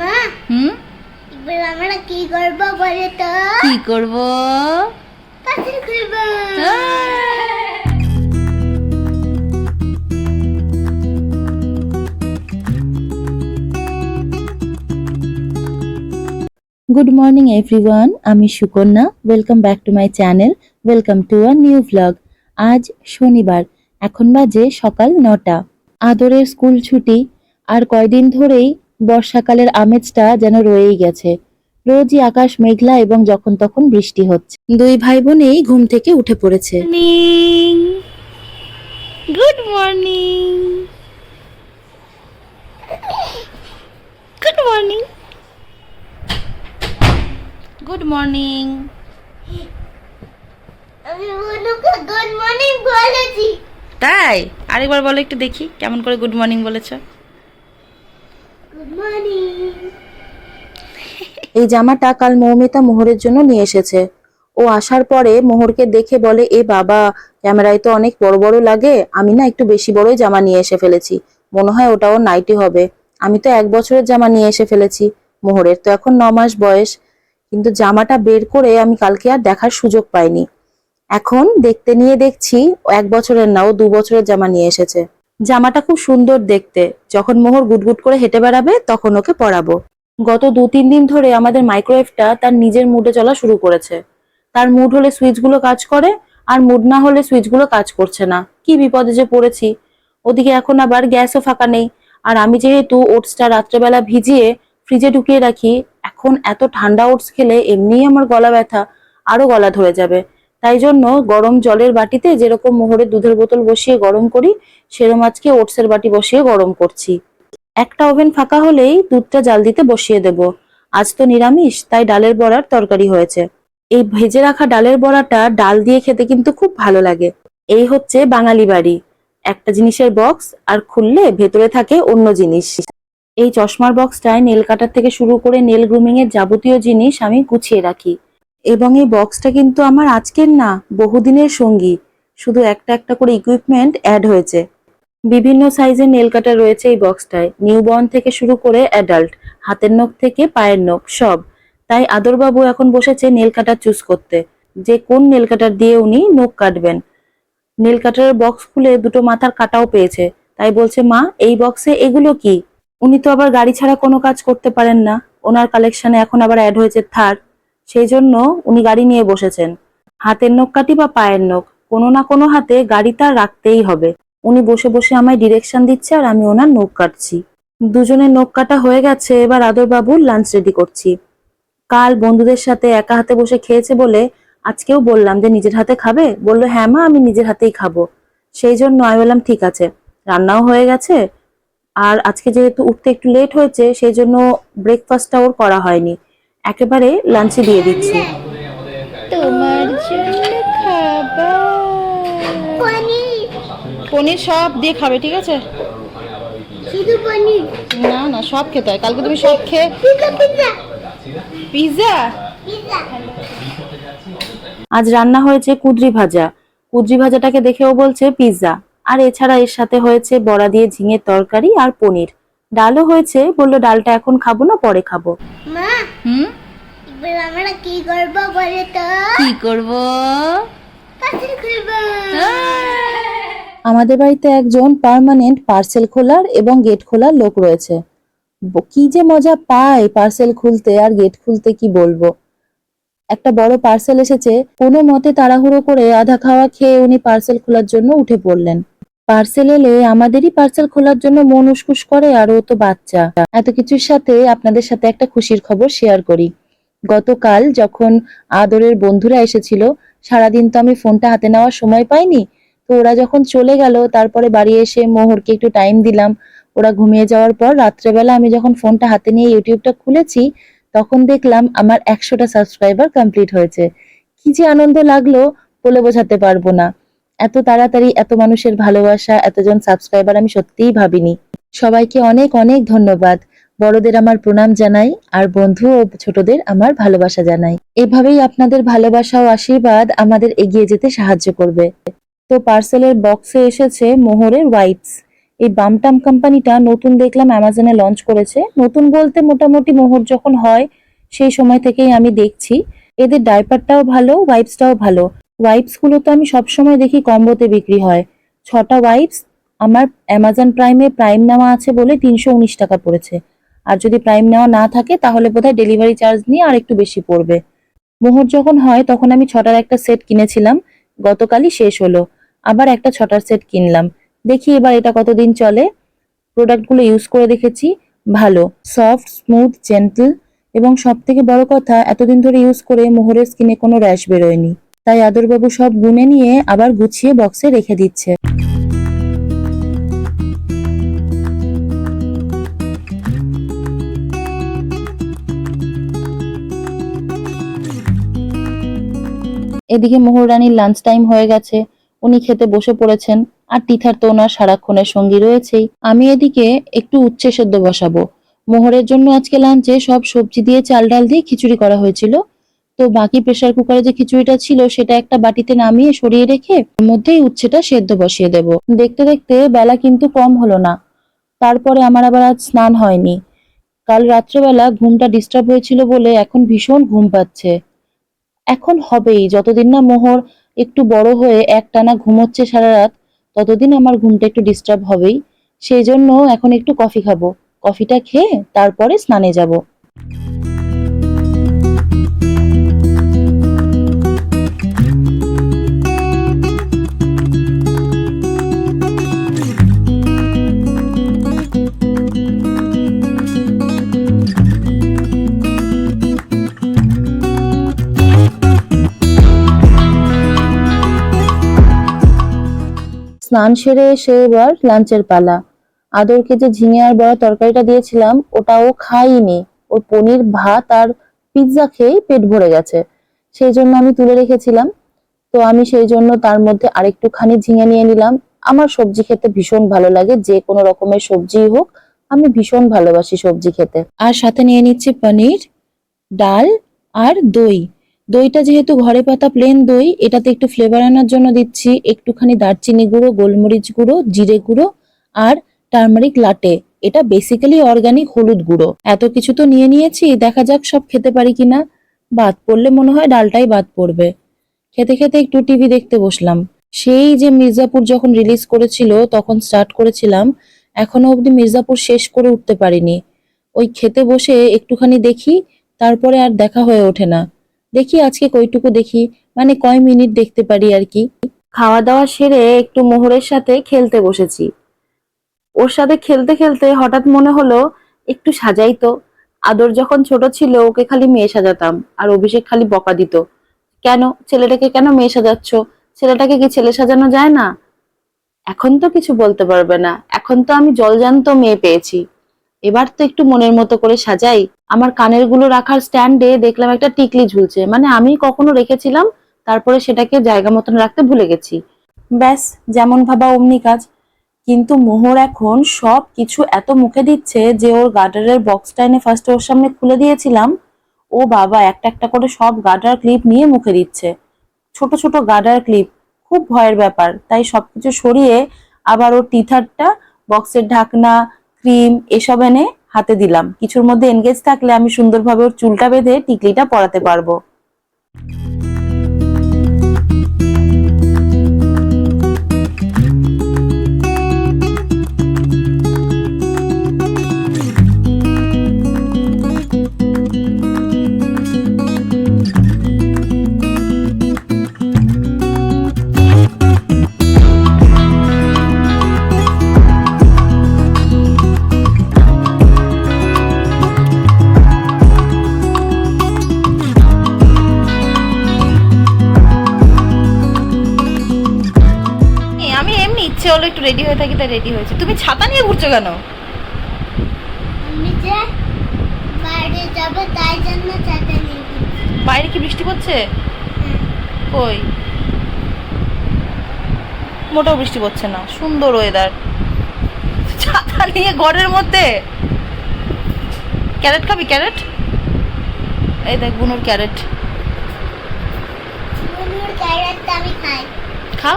মা হুম? এবার আমরা কি করব বলে তো? কি করব? পাথর খুলবো। গুড মর্নিং এভরিওয়ান আমি Sukanya. Welcome back to my channel welcome to a new vlog আজ শনিবার। এখন বাজে সকাল নটা। আদরের স্কুল ছুটি। আর কয়দিন ধরেই বর্ষাকালের আমেজটা যেন রয়েই গেছে। রোজই আকাশ মেঘলা এবং যখন তখন বৃষ্টি হচ্ছে। দুই ভাই বোনেই ঘুম থেকে উঠে পড়েছে। Good morning good morning good morning আমি বনুকে গুড মর্নিং বলেছি। তাই? আরেকবার বলো একটু দেখি কেমন করে গুড মর্নিং বলেছ? এই জামাটা কাল মৌমিতা মোহরের জন্য নিয়ে এসেছে। ও আসার পরে মোহরকে দেখে বলে, এ বাবা, ক্যামেরায় তো অনেক বড় বড় লাগে। আমি না একটু বেশি বড়ই জামা নিয়ে এসে ফেলেছি। মনে হয় ওটা ওর নাইটি হবে। আমি তো এক বছরের জামা নিয়ে এসে ফেলেছি। মোহরের তো এখন ন মাস বয়স। কিন্তু জামাটা বের করে আমি কালকে আর দেখার সুযোগ পাইনি। এখন দেখতে নিয়ে দেখছি, এক বছরের না, ও দু বছরের জামা নিয়ে এসেছে। জামাটা খুব সুন্দর দেখতে। যখন মোহর গুটগুট করে হেঁটে বেড়াবে, তখন ওকে পরাবো। গত দু তিন দিন ধরে আমাদের মাইক্রোওয়েভটা তার নিজের মুডে চলা শুরু করেছে। তার মুড হলে সুইচগুলো কাজ করে, আর মুড না হলে সুইচগুলো কাজ করছে না। কি বিপদে যে পড়েছি। ওদিকে এখন আবার গ্যাসও ফাঁকা নেই। আর আমি যেহেতু ওটসটা রাত্রেবেলা ভিজিয়ে ফ্রিজে ঢুকিয়ে রাখি, এখন এত ঠান্ডা ওটস খেলে এমনিই আমার গলা ব্যথা আরও গলা ধরে যাবে। তাই জন্য গরম জলের বাটিতে যেরকম মোহরের দুধের বোতল বসিয়ে গরম করি, সেরম আজকে ওটসের বাটি বসিয়ে গরম করছি। একটা ওভেন ফাঁকা হলেই দুধটা জাল দিতে বসিয়ে দেব। আজ তো নিরামিষ, তাই ডালের বড়ার তরকারি হয়েছে। এই ভেজে রাখা ডালের বড়াটা ডাল দিয়ে খেতে কিন্তু খুব ভালো লাগে। এই হচ্ছে বাঙালি বাড়ি। একটা জিনিসের বক্স আর খুললে ভেতরে থাকে অন্য জিনিস। এই চশমার বক্সটায় নেল কাটার থেকে শুরু করে নেল গ্রুমিং এর যাবতীয় জিনিস আমি গুছিয়ে রাখি। এবং এই বক্সটা কিন্তু আমার আজকের না, বহুদিনের সঙ্গী। শুধু একটা একটা করে ইকুইপমেন্ট অ্যাড হয়েছে। বিভিন্ন সাইজের নেল কাটার রয়েছে এই বক্সটায় নিউবর্ন থেকে শুরু করে অ্যাডাল্ট হাতের নখ থেকে পায়ের নখ, সব। তাই আদরবাবু এখন বসেছে নেল কাটার চুজ করতে। যে কোন নেল কাটার দিয়ে উনি নখ কাটবেন। নেল কাটারের বক্স খুলে দুটো মাথার কাটাও পেয়েছে। তাই বলছে, মা, এই বক্সে এগুলো কি? উনি তো আবার গাড়ি ছাড়া কোনো কাজ করতে পারেন না। ওনার কালেকশনে এখন আবার অ্যাড হয়েছে থার সেই জন্য উনি গাড়ি নিয়ে বসেছেন। হাতের নখ কাটি বা পায়ের নখ, কোনো না কোনো হাতে গাড়ি তার রাখতেই হবে। উনি বসে বসে আমায় ডিরেকশন দিচ্ছে আর আমি ওনার নখ কাটছি। দুজনের নখ কাটা হয়ে গেছে, এবার আদর বাবুর লাঞ্চ রেডি করছি। কাল বন্ধুদের সাথে একা হাতে বসে খেয়েছে বলে আজকেও বললাম যে, নিজের হাতে খাবে? বলল হ্যাঁ মা, আমি নিজের হাতেই খাব। সেই জন্য আমি বললাম, ঠিক আছে, রান্নাও হয়ে গেছে। আর আজকে যেহেতু উঠতে একটু লেট হয়েছে, সেই জন্য ব্রেকফাস্টটা ওর করা হয়নি। একেবারে লাঞ্চে দিয়ে দিচ্ছি। তোমার জন্য খাবার। পনির। পনির সব দিয়ে খাবে ঠিক আছে? শুধু পনির। না না সব খেতে হয়। কালকে তুমি সব খেয়ে পিজা পিজা পিৎজা পিজা আজ রান্না হয়েছে কুদরি ভাজা। কুদরি ভাজাটাকে দেখেও বলছে পিৎজা আর এছাড়া এর সাথে হয়েছে বড়া দিয়ে ঝিঙের তরকারি আর পনির। ডালও হয়েছে বলল ডালটা এখন খাব না পরে খাব। মা হুম? এবার আমরা কি করব বলে তো? কি করব? পাথর খুলবো। আমাদের বাড়িতে একজন পার্মানেন্ট পার্সেল খোলার এবং গেট খোলার লোক রয়েছে। কি যে মজা পায় পার্সেল খুলতে আর গেট খুলতে কি বলব? একটা বড় পার্সেল এসেছে কোনো মতে তাড়াহুড়ো করে আধা খাওয়া খেয়ে উনি পার্সেল খোলার জন্য উঠে পড়লেন। পার্সেল এলে আমাদেরই পার্সেল খোলার জন্য মন উসকুস করে আর ও তো বাচ্চা। এত কিছুর সাথে আপনাদের সাথে একটা খুশির খবর শেয়ার করি। গতকাল যখন আদরের বন্ধুরা এসেছিল, সারাদিন তো আমি ফোনটা হাতে নেওয়ার সময় পাইনি। তো ওরা যখন চলে গেল, তারপরে বাড়ি এসে মোহরকে একটু টাইম দিলাম। ওরা ঘুমিয়ে যাওয়ার পর রাত্রেবেলা আমি যখন ফোনটা হাতে নিয়ে ইউটিউবটা খুলেছি, তখন দেখলাম আমার একশোটা সাবস্ক্রাইবার কমপ্লিট হয়েছে। কি যে আনন্দ লাগল বলে বোঝাতে পারব না। এত তাড়াতাড়ি, এত মানুষের ভালোবাসা, এতজন সাবস্ক্রাইবার আমি সত্যিই ভাবিনি। সবাইকে অনেক অনেক ধন্যবাদ। বড়দের আমার প্রণাম জানাই, আর বন্ধু ও ছোটদের আমার ভালোবাসা জানাই। এভাবেই আপনাদের ভালোবাসা ও আশীর্বাদ আমাদের এগিয়ে যেতে সাহায্য করবে। তো পার্সেলের বক্সে এসেছে মোহরের ওয়াইপস এই বামটাম কোম্পানিটা নতুন দেখলাম অ্যামাজনে লঞ্চ করেছে। নতুন বলতে মোটামুটি মোহর যখন হয়, সেই সময় থেকেই আমি দেখছি। এদের ডাইপারটাও ভালো ওয়াইপসটাও ভালো। ওয়াইপসগুলো তো আমি সবসময় দেখি কম্বোতে বিক্রি হয়। ছটা ওয়াইপস আমার অ্যামাজন প্রাইমে প্রাইম নেওয়া আছে বলে তিনশো উনিশ টাকা পড়েছে। আর যদি প্রাইম নেওয়া না থাকে, তাহলে বোধহয় ডেলিভারি চার্জ নিয়ে আর একটু বেশি পড়বে। মোহর যখন হয়, তখন আমি ছটার একটা সেট কিনেছিলাম। গতকালই শেষ হলো। আবার একটা ছটার সেট কিনলাম। দেখি এবার এটা কতদিন চলে। প্রোডাক্টগুলো ইউজ করে দেখেছি। ভালো। সফট স্মুথ জেন্টল এবং সব থেকে বড় কথা, এতদিন ধরে ইউজ করে মোহরের স্কিনে কোনো র্যাশ বেরোয়নি। তাই আদরবাবু সব গুনে নিয়ে আবার গুছিয়ে বক্সে রেখে দিচ্ছে। এদিকে মোহরানির লাঞ্চ টাইম হয়ে গেছে। উনি খেতে বসে পড়েছেন। আর টিথার তো ওনার সারাক্ষণের সঙ্গী রয়েছেই। আমি এদিকে একটু উচ্ছে সেদ্ধ বসাবো। মোহরের জন্য আজকে লাঞ্চে সব সবজি দিয়ে চাল ডাল দিয়ে খিচুড়ি করা হয়েছিল। তো বাকি প্রেসার কুকারে যে খিচুড়িটা ছিল, সেটা একটা বাটিতে নামিয়ে সরিয়ে রেখে মধ্যেই উচ্ছেটা সেদ্ধ বসিয়ে দেব। দেখতে দেখতে বেলা কিন্তু কম হলো না। তারপরে আমার আবার আজ স্নান হয়নি। কাল রাত্রেবেলা ঘুমটা ডিস্টার্ব হয়েছিল বলে এখন ভীষণ ঘুম পাচ্ছে। এখন হবেই, যতদিন না মোহর একটু বড় হয়ে একটানা ঘুমোচ্ছে সারা রাত, ততদিন আমার ঘুমটা একটু ডিস্টার্ব হবেই। সেই জন্য এখন একটু কফি খাব। কফিটা খেয়ে তারপরে স্নানে যাব। স্নান সেরে এসে এবার লাঞ্চের পালা। আদরকে যে ঝিঙে আর বড়া তরকারিটা দিয়েছিলাম ওটা ও খাইনি। ওর পনির, ভাত আর পিৎজা খেয়েই পেট ভরে গেছে। সেই জন্য আমি তুলে রেখেছিলাম। তো আমি সেই জন্য তার মধ্যে আরেকটুখানি ঝিঙে নিয়ে নিলাম। আমার সবজি খেতে ভীষণ ভালো লাগে, যে কোনো রকমের সবজিই হোক, আমি ভীষণ ভালোবাসি সবজি খেতে। আর সাথে নিয়ে নিচ্ছি পনির, ডাল আর দই। দইটা যেহেতু ঘরে পাতা প্লেন দই, এটাতে একটু ফ্লেভার আনার জন্য দিচ্ছি একটুখানি দারচিনি গুঁড়ো, গোলমরিচ গুঁড়ো, জিরে গুঁড়ো আর টার্মারিক লাটে এটা বেসিক্যালি অর্গানিক হলুদ গুঁড়ো। এত কিছু তো নিয়ে নিয়েছি, দেখা যাক সব খেতে পারি কিনা। বাদ পড়লে মনে হয় ডালটাই বাদ পড়বে। খেতে খেতে একটু টিভি দেখতে বসলাম। সেই যে মির্জাপুর যখন রিলিজ করেছিল, তখন স্টার্ট করেছিলাম। এখনও অবধি মির্জাপুর শেষ করে উঠতে পারিনি। ওই খেতে বসে একটুখানি দেখি, তারপরে আর দেখা হয়ে ওঠে না। দেখি আজকে কইটুকু দেখি মানে কয় মিনিট দেখতে পারি আর কি। খাওয়া দাওয়া সেরে একটু মোহরের সাথে খেলতে বসেছি। ওর সাথে খেলতে খেলতে হঠাৎ মনে হলো একটু সাজাই তো। আদর যখন ছোট ছিল, ওকে খালি মেয়ে সাজাতাম, আর অভিষেক খালি বকা দিত। কেন? ছেলেটাকে কেন মেয়ে সাজাচ্ছ? ছেলেটাকে কি ছেলে সাজানো যায় না? এখন তো কিছু বলতে পারবে না। এখন তো আমি জলজান্ত মেয়ে পেয়েছি। এবার তো একটু মনের মতো করে সাজাই। আমার কানেরগুলো রাখার স্ট্যান্ডে দেখলাম একটা টিকলি ঝুলছে। মানে আমি কখনো রেখেছিলাম, তারপরে সেটাকে জায়গা মতন রাখতে ভুলে গেছি। ব্যাস, যেমন ভাবা অমনি কাজ। কিন্তু মোহর এখন সব কিছু এত মুখে দিচ্ছে যে ওর গার্ডারের বক্সটা এনে ফার্স্ট ওর সামনে খুলে দিয়েছিলাম। ও বাবা, একটা একটা করে সব গার্ডার ক্লিপ নিয়ে মুখে দিচ্ছে। ছোট ছোট গার্ডার ক্লিপ খুব ভয়ের ব্যাপার। তাই সবকিছু সরিয়ে আবার ওর টিথারটা বক্সের ঢাকনা ক্রিম এসব এনে হাতে দিলাম। কিছুর মধ্যে এনগেজ থাকলে আমি সুন্দরভাবে ওর চুলটা বেঁধে টিকলিটা পরাতে পারব। হয়েছে? তুমি ছাতা নিয়ে ঘুরছো কেন? বাইরে যাব তাই জন্য ছাতা নিয়ে বাইরে কি বৃষ্টি পড়ছে? কই? মোটেও বৃষ্টি পড়ছে না সুন্দর ওয়েদার ছাতা নিয়ে ঘরের মধ্যে? ক্যারেট খাবি ক্যারেট? এই দেখ বুনুর ক্যারেট। বুনুর ক্যারেটটা আমি খাই খা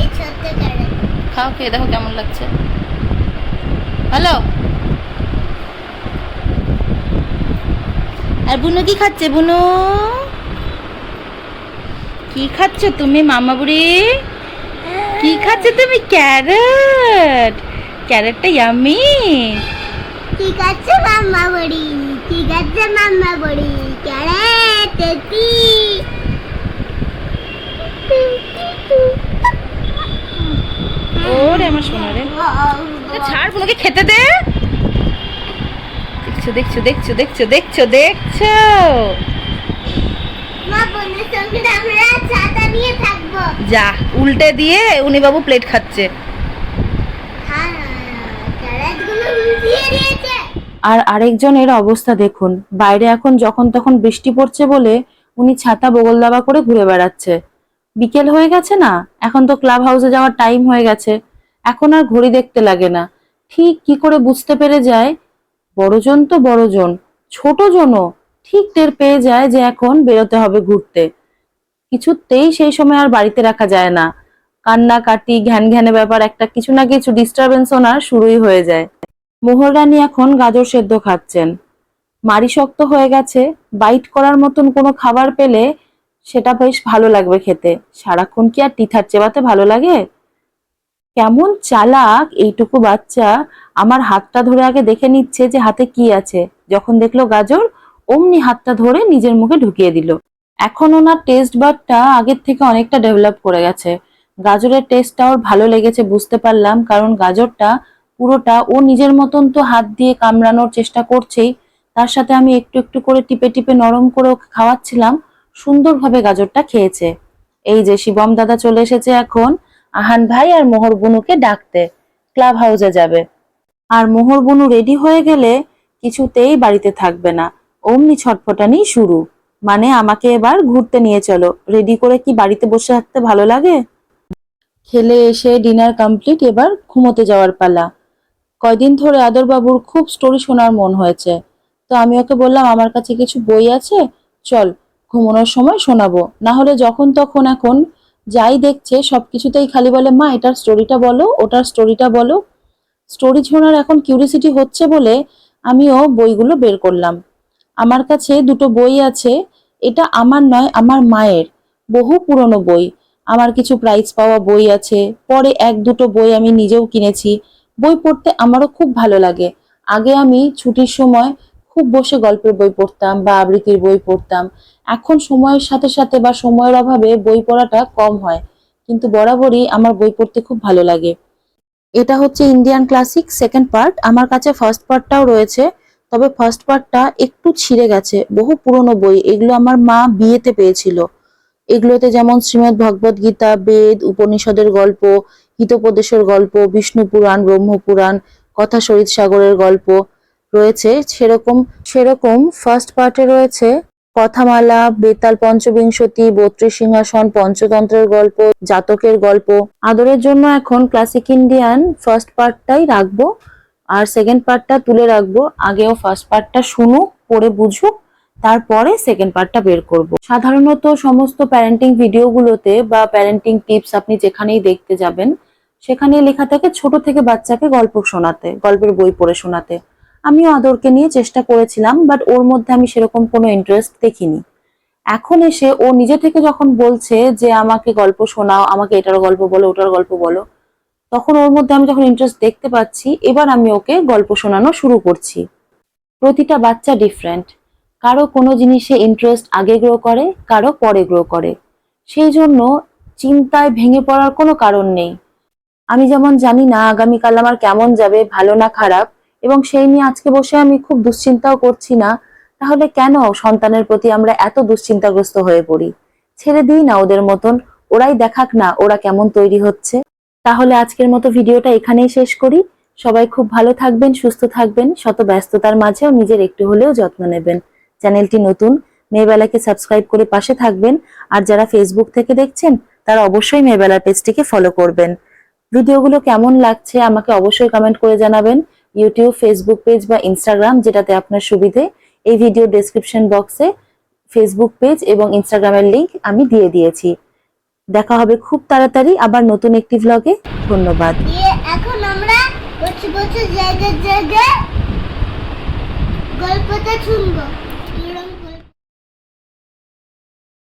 এই ছোট্ট ক্যারেট খা খাও, খেয়ে দেখো কেমন লাগছে। হ্যালো? আর বুনু কি খাচ্ছে, বুনু? কি খাচ্ছ তুমি মামা বুড়ি কি খাচ্ছ তুমি? ক্যারেট। ক্যারেটটা ইয়ামি ঠিক আছে মামা বুড়ি ঠিক আছে মাম্মা বড়ি ক্যারেট তেতি ওরে আমার সোনা রে। ছাড় বুনুকে খেতে দে। দেখছ দেখছ দেখছ দেখছ দেখছ দেখছ। মা বোনের সঙ্গে আমরা ছাতা নিয়ে থাকব। যা উল্টে দিয়ে উনি বাবু প্লেট খাচ্ছে। হ্যাঁ আর আরেকজনের অবস্থা দেখুন। বাইরে এখন যখন তখন বৃষ্টি পড়ছে বলে উনি ছাতা বগল দাবা করে ঘুরে বেড়াচ্ছে। বিকেল হয়ে গেছে না? এখন তো ক্লাব হাউসে যাওয়ার টাইম হয়ে গেছে। এখন আর ঘড়ি দেখতে লাগে না। ঠিক কি করে বুঝতে পেরে যায়? বড়জন তো বড়জন, ছোটজনও ঠিক টের পেয়ে যায় যে এখন বেরোতে হবে ঘুরতে। কিছুতেই সেই সময় আর বাড়িতে রাখা যায় না। কান্নাকাটি ঘ্যান ঘ্যানে ব্যাপার, একটা কিছু না কিছু ডিস্টারবেন্স ওনার শুরুই হয়ে যায়। মোহর রানী এখন গাজর সেদ্ধ খাচ্ছেন। মারি শক্ত হয়ে গেছে বাইট করার মতন কোনো খাবার পেলে সেটা বেশ ভালো লাগবে খেতে। সারাক্ষণ কি আর টিথার চেবাতে ভালো লাগে? কেমন চালাক এইটুকু বাচ্চা। আমার হাতটা ধরে আগে দেখে নিচ্ছে যে হাতে কি আছে। যখন দেখল গাজর, অমনি হাতটা ধরে নিজের মুখে ঢুকিয়ে দিল। এখন ওনার টেস্ট বারটা আগের থেকে অনেকটা ডেভেলপ করে গেছে। গাজরের টেস্টটা ওর ভালো লেগেছে বুঝতে পারলাম, কারণ গাজরটা পুরোটা ও নিজের মতন তো হাত দিয়ে কামড়ানোর চেষ্টা করছেই। তার সাথে আমি একটু একটু করে টিপে টিপে নরম করে ওকে খাওয়াচ্ছিলাম। সুন্দরভাবে গাজরটা খেয়েছে। এই যে শিবম দাদা চলে এসেছে এখন। আহান ভাই আর মোহর বুনুকে ডাকতে। ক্লাব হাউসে যাবে। আর মোহর বুনু রেডি হয়ে গেলে কিছুতেই বাড়িতে থাকবে না। অমনি ছটফটানি শুরু। মানে আমাকে এবার ঘুরতে নিয়ে চলো। রেডি করে কি বাড়িতে বসে থাকতে ভালো লাগে? খেলে এসে ডিনার কমপ্লিট, এবার ঘুমোতে যাওয়ার পালা। কয়দিন ধরে আদরবাবুর খুব স্টোরি শোনার মন হয়েছে। তো আমি ওকে বললাম, আমার কাছে কিছু বই আছে, চল ঘুমানোর সময় শোনাবো। না হলে যখন তখন এখন যাই দেখছে, সবকিছুতেই খালি বলে, মা, এটার স্টোরিটা বলো, ওটার স্টোরিটা বলো। স্টোরি শোনার এখন কিউরিসিটি হচ্ছে বলে আমিও বইগুলো বের করলাম। আমার কাছে দুটো বই আছে, এটা আমার নয়, আমার মায়ের, বহু পুরনো বই। আমার কিছু প্রাইজ পাওয়া বই আছে, পরে এক দুটো বই আমি নিজেও কিনেছি। বই পড়তে আমারও খুব ভালো লাগে। আগে আমি ছুটির সময় খুব বসে গল্পের বই পড়তাম বা আবৃত্তির বই পড়তাম। এখন সময়ের সাথে সাথে বা সময়ের অভাবে বই পড়াটা কম হয়, কিন্তু বরাবরই আমার বই পড়তে খুব ভালো লাগে। এটা হচ্ছে ইন্ডিয়ান ক্লাসিক সেকেন্ড পার্ট আমার কাছে ফার্স্ট পার্টটাও রয়েছে, তবে ফার্স্ট পার্টটা একটু ছিঁড়ে গেছে। বহু পুরনো বই, এগুলো আমার মা বিয়েতে পেয়েছিল। এগুলোতে যেমন শ্রীমদ্ ভগবদ গীতা, বেদ, উপনিষদের গল্প, হিতোপদেশের গল্প, বিষ্ণু পুরাণ, ব্রহ্মপুরাণ, কথা শরীর সাগরের গল্প রয়েছে, সেরকম সেরকম ফার্স্ট পার্টে রয়েছে, কথামালা, বেতাল পঞ্চবিংশতি, বত্রিশ সিংহাসন, পঞ্চতন্ত্রের গল্প, জাতকের গল্প। আদরের জন্য এখন ক্লাসিক ইন্ডিয়ান ফার্স্ট পার্টটাই রাখব, আর সেকেন্ড পার্টটা তুলে রাখব। আগেও ফার্স্ট পার্টটা শুনুক পড়ে বুঝুক তারপরে সেকেন্ড পার্টটা বের করব। সাধারণত সমস্ত প্যারেন্টিং ভিডিওগুলোতে বা প্যারেন্টিং টিপস আপনি যেখানেই দেখতে যাবেন, সেখানে লেখা থাকে ছোট থেকে বাচ্চাকে গল্প শোনাতে, গল্পের বই পড়ে শোনাতে। আমিও আদরকে নিয়ে চেষ্টা করেছিলাম বাট ওর মধ্যে আমি সেরকম কোনো ইন্টারেস্ট দেখিনি। এখন এসে ও নিজে থেকে যখন বলছে যে, আমাকে গল্প শোনাও, আমাকে এটার গল্প বলো, ওটার গল্প বলো, তখন ওর মধ্যে আমি যখন ইন্টারেস্ট দেখতে পাচ্ছি, এবার আমি ওকে গল্প শোনানো শুরু করছি। প্রতিটা বাচ্চা ডিফারেন্ট কারও কোনো জিনিসে ইন্টারেস্ট আগে গ্রো করে, কারও পরে গ্রো করে। সেই জন্য চিন্তায় ভেঙে পড়ার কোনো কারণ নেই। আমি যেমন জানি না, আগামীকাল আমার কেমন যাবে, ভালো না খারাপ এবং সেই নিয়ে আজকে বসে আমি খুব দুশ্চিন্তাও করছি না। তাহলে কেন সন্তানের প্রতি আমরা এত দুশ্চিন্তাগ্রস্ত হয়ে পড়ি? ছেড়ে দিই না ওদের মতন। ওরাই দেখাক না ওরা কেমন তৈরি হচ্ছে। তাহলে আজকের মতো ভিডিওটা এখানেই শেষ করি। সবাই খুব ভালো থাকবেন, সুস্থ থাকবেন, শত ব্যস্ততার মাঝেও নিজের একটু হলেও যত্ন নেবেন। চ্যানেলটি নতুন, মেয়েবেলাকে সাবস্ক্রাইব করে পাশে থাকবেন। আর যারা ফেসবুক থেকে দেখছেন, তারা অবশ্যই মেয়েবেলার পেজটিকে ফলো করবেন। ভিডিওগুলো কেমন লাগছে আমাকে অবশ্যই কমেন্ট করে জানাবেন। ইউটিউব ফেসবুক পেজ বা ইনস্টাগ্রাম যেটাতে আপনার সুবিধে এই ভিডিও ডেসক্রিপশন বক্সে ফেসবুক পেজ এবং ইনস্টাগ্রামের লিংক আমি দিয়ে দিয়েছি। দেখা হবে খুব তাড়াতাড়ি আবার নতুন একটি ব্লগে ধন্যবাদ। এখন আমরা বছর বছর জায়গায় জায়গায় গল্পটা শুনব।